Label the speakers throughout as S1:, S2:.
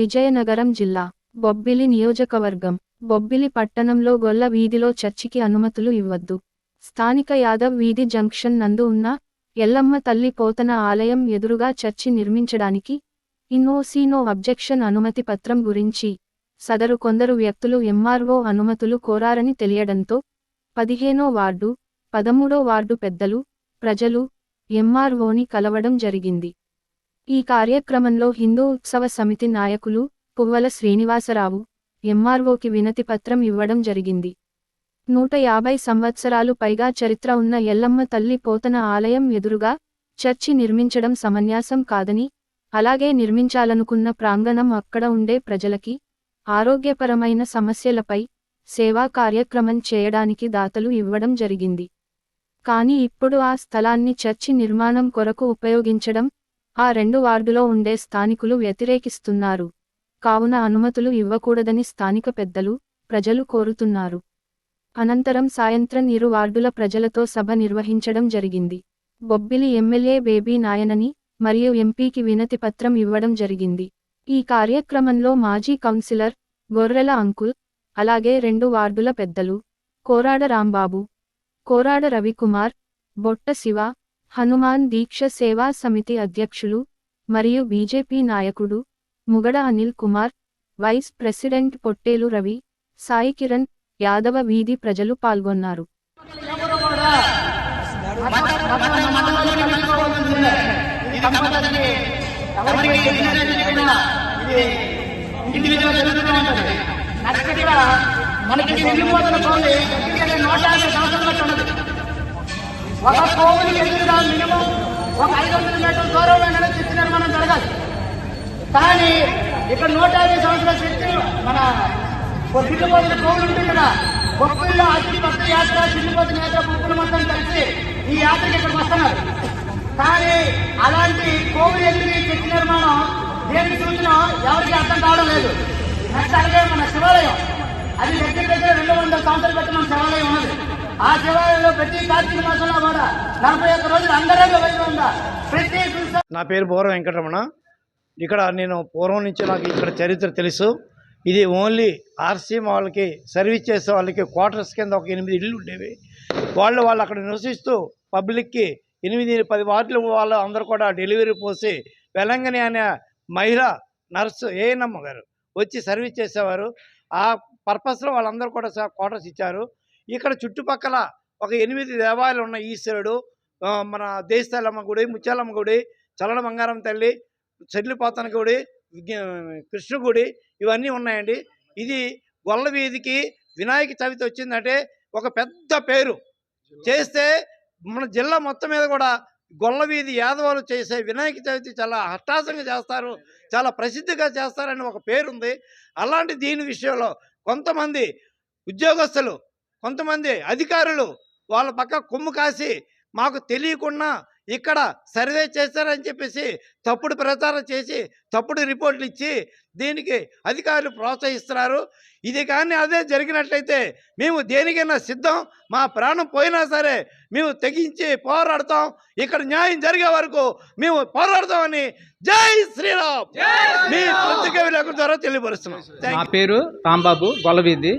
S1: విజయనగరం జిల్లా బొబ్బిలి నియోజకవర్గం. బొబ్బిలి పట్టణంలో గొల్ల వీధిలో చర్చికి అనుమతులు ఇవ్వద్దు. స్థానిక యాదవ్ వీధి జంక్షన్ నందు ఉన్న ఎల్లమ్మ తల్లి పోతన ఆలయం ఎదురుగా చర్చి నిర్మించడానికి ఇన్నోసీనో అబ్జెక్షన్ అనుమతి పత్రం గురించి సదరు కొందరు వ్యక్తులు ఎంఆర్ఓ అనుమతులు కోరారని తెలియడంతో పదిహేనో వార్డు పదమూడో వార్డు పెద్దలు ప్రజలు ఎంఆర్ఓని కలవడం జరిగింది. ఈ కార్యక్రమంలో హిందూ ఉత్సవ సమితి నాయకులు పువ్వల శ్రీనివాసరావు ఎంఆర్ఓకి వినతి పత్రం ఇవ్వడం జరిగింది. నూట యాభై సంవత్సరాలు పైగా చరిత్ర ఉన్న ఎల్లమ్మ తల్లి పోతన ఆలయం ఎదురుగా చర్చి నిర్మించడం సమన్యాసం కాదని అలాగే నిర్మించాలనుకున్న ప్రాంగణం అక్కడ ఉండే ప్రజలకి ఆరోగ్యపరమైన సమస్యలపై సేవా కార్యక్రమం చేయడానికి దాతలు ఇవ్వడం జరిగింది. కానీ ఇప్పుడు ఆ స్థలాన్ని చర్చి నిర్మాణం కొరకు ఉపయోగించడం ఆ రెండు వార్డులో ఉండే స్థానికులు వ్యతిరేకిస్తున్నారు. కావున అనుమతులు ఇవ్వకూడదని స్థానిక పెద్దలు ప్రజలు కోరుతున్నారు. అనంతరం సాయంత్రం ఇరు వార్డుల ప్రజలతో సభ నిర్వహించడం జరిగింది. బొబ్బిలి ఎమ్మెల్యే బేబీ నాయనని మరియు ఎంపీకి వినతి పత్రం ఇవ్వడం జరిగింది. ఈ కార్యక్రమంలో మాజీ కౌన్సిలర్ గొర్రెల అంకుల్ అలాగే రెండు వార్డుల పెద్దలు కోరాడ రాంబాబు కోరాడ రవికుమార్ బొట్ట శివ హనుమాన్ దీక్ష సేవా సమితి అధ్యక్షులు మరియు బీజేపీ నాయకుడు ముగడ అనిల్ కుమార్ వైస్ ప్రెసిడెంట్ పొట్టేలు రవి సాయి కిరణ్ యాదవ వీధి ప్రజలు పాల్గొన్నారు.
S2: ఎవరు ఒక కోవిలి ఎదురుగా మినిమం ఒక ఐదు వందల మీటర్ల దూరంలో శక్తి నిర్మాణం జరగాలి. కానీ ఇక్కడ నూట యాభై సంవత్సరాల శక్తి మన చిల్లిపోతున్న కోవిలు ఉంటుంది కదా బొక్కుల్లో అతి పెద్ద యాత్ర చిల్లిపోతున్న యాత్ర బొక్కులు మొత్తం కలిసి ఈ యాత్రకి ఇక్కడికి వస్తున్నారు. కానీ అలాంటి కోవిడ్ ఎదురు శక్తి నిర్మాణం? దేని సూచన ఎవరికి అర్థం కావడం లేదు. నెక్స్ట్ అలాగే మన శివాలయం. అది దగ్గర దగ్గర రెండు వందల సంవత్సరాలు పెట్టి మన శివాలయం ఉన్నది. ఆ శివాలయంలో ప్రతి కార్తీక మాసంలో కూడా నలభై ఒక్క రోజులు అంగరంగ వైభవంగా ప్రతి
S3: నా పేరు బోర వెంకటరమణ. ఇక్కడ నేను పూర్వం నుంచి నాకు ఇక్కడ చరిత్ర తెలుసు. ఇది ఓన్లీ ఆర్సీ వాళ్ళకి సర్వీస్ చేసే వాళ్ళకి క్వార్టర్స్ కింద ఒక ఎనిమిది ఇళ్ళు ఉండేవి. వాళ్ళు వాళ్ళు అక్కడ నివసిస్తూ పబ్లిక్కి ఎనిమిది పది వార్డులు వాళ్ళు అందరూ కూడా డెలివరీ పోసి వెలంగని అనే మహిళ నర్సు ఏఎన్ఎమ్మ గారు వచ్చి సర్వీస్ చేసేవారు. ఆ పర్పస్లో వాళ్ళందరూ కూడా క్వార్టర్స్ ఇచ్చారు. ఇక్కడ చుట్టుపక్కల ఒక ఎనిమిది దేవాలయాలు ఉన్నాయి. ఈశ్వరుడు మన దేశతల్లమ్మ గుడి ముత్యాలమ్మ గుడి చలన బంగారం తల్లి చెల్లిపోతన గుడి కృష్ణ గుడి ఇవన్నీ ఉన్నాయండి. ఇది గొల్ల వీధికి వినాయక చవితి వచ్చిందంటే ఒక పెద్ద పేరు. చేస్తే మన జిల్లా మొత్తం మీద కూడా గొల్ల వీధి యాదవాలు చేసే వినాయక చవితి చాలా హఠాసంగా చేస్తారు. చాలా ప్రసిద్ధిగా చేస్తారని ఒక పేరుంది. అలాంటి దీని విషయంలో కొంతమంది ఉద్యోగస్తులు కొంతమంది అధికారులు వాళ్ళ పక్క కొమ్ము కాసి మాకు తెలియకుండా ఇక్కడ సర్వే చేశారని చెప్పేసి తప్పుడు ప్రచారం చేసి తప్పుడు రిపోర్ట్లు ఇచ్చి దీనికి అధికారులు ప్రోత్సహిస్తున్నారు. ఇది కానీ అదే జరిగినట్లయితే మేము దేనికైనా సిద్ధం? మా ప్రాణం పోయినా సరే మేము తెగించి పోరాడతాం. ఇక్కడ న్యాయం జరిగే వరకు మేము పోరాడతామని జై శ్రీరామ్. మీ పత్రిక ద్వారా తెలియపరుస్తున్నాం.
S4: నా. పేరు రాంబాబు గొల్లవీధి.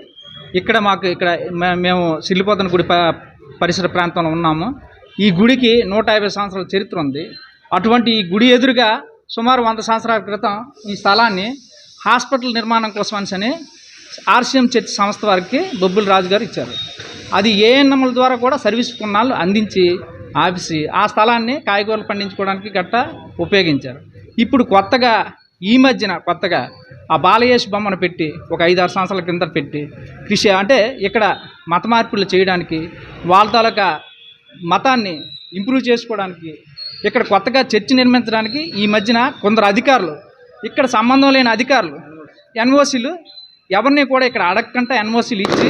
S4: ఇక్కడ మాకు ఇక్కడ మే- మేము సిల్లిపోతన గుడి పరిసర ప్రాంతంలో ఉన్నాము. ఈ గుడికి నూట యాభై సంవత్సరాల చరిత్ర ఉంది. అటువంటి ఈ గుడి ఎదురుగా సుమారు వంద సంవత్సరాల క్రితం ఈ స్థలాన్ని హాస్పిటల్ నిర్మాణం కోసం అని ఆర్సీఎం చర్చ్ సంస్థ వారికి బొబ్బుల రాజు గారు ఇచ్చారు. అది ఏఎన్ఎంల ద్వారా కూడా సర్వీస్ కొన్నాళ్ళు అందించి ఆపిసి ఆ స్థలాన్ని కాయగూరలు పండించుకోవడానికి గట్ట ఉపయోగించారు. ఇప్పుడు కొత్తగా ఈ మధ్యన కొత్తగా ఆ బాలయేష్ బొమ్మను పెట్టి ఒక ఐదు ఆరు సంవత్సరాల క్రింద పెట్టి కృషి అంటే ఇక్కడ మత మార్పులు చేయడానికి వాళ్ళ తాలూకా మతాన్ని ఇంప్రూవ్ చేసుకోవడానికి ఇక్కడ కొత్తగా చర్చి నిర్మించడానికి ఈ మధ్యన కొందరు అధికారులు ఇక్కడ సంబంధం లేని అధికారులు ఎన్ఓసీలు ఎవరిని కూడా ఇక్కడ అడగకుండా ఎన్ఓసీలు ఇచ్చి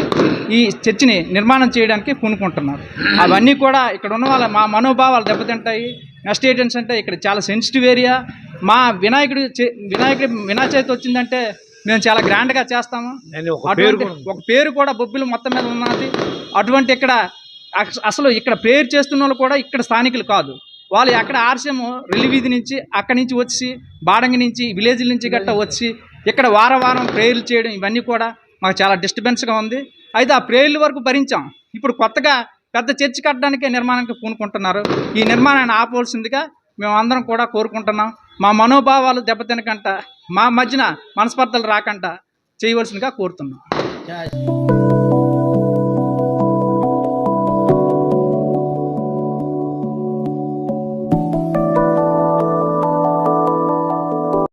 S4: ఈ చర్చిని నిర్మాణం చేయడానికి పూనుకుంటున్నారు. అవన్నీ కూడా ఇక్కడ ఉన్న వాళ్ళ మా మనోభావాలు దెబ్బతింటాయి. నెక్స్ట్ ఏంటంటే ఇక్కడ చాలా సెన్సిటివ్ ఏరియా. మా వినాయకుడు చే- వినాయకుడి వినాయక చవితి వచ్చిందంటే మేము చాలా గ్రాండ్గా చేస్తాము.
S3: పేరు
S4: అటువంటి. ఒక పేరు కూడా బొబ్బిలు మొత్తం మీద ఉన్నది. అటువంటి ఇక్కడ అస- అసలు ఇక్కడ ప్రేయర్ చేస్తున్న వాళ్ళు కూడా ఇక్కడ స్థానికులు కాదు. వాళ్ళు ఎక్కడ ఆర్సీఎం రిలీవీధి నుంచి అక్కడి నుంచి వచ్చి బాడంగి నుంచి విలేజ్ల నుంచి గట్ట వచ్చి ఇక్కడ వారం వారం ప్రేయర్లు చేయడం ఇవన్నీ కూడా మాకు చాలా డిస్టర్బెన్స్గా ఉంది. అయితే ఆ ప్రేయర్ల వరకు భరించాం. ఇప్పుడు కొత్తగా పెద్ద చర్చి కట్టడానికే నిర్మాణానికి పూనుకుంటున్నారు. ఈ నిర్మాణాన్ని ఆపవలసిందిగా మేము అందరం కూడా కోరుకుంటున్నాం. మా మనోభావాలు దెబ్బతినకంట మా మధ్యన మనస్పర్ధలు రాకంట చేయవలసిందిగా కోరుతున్నాం.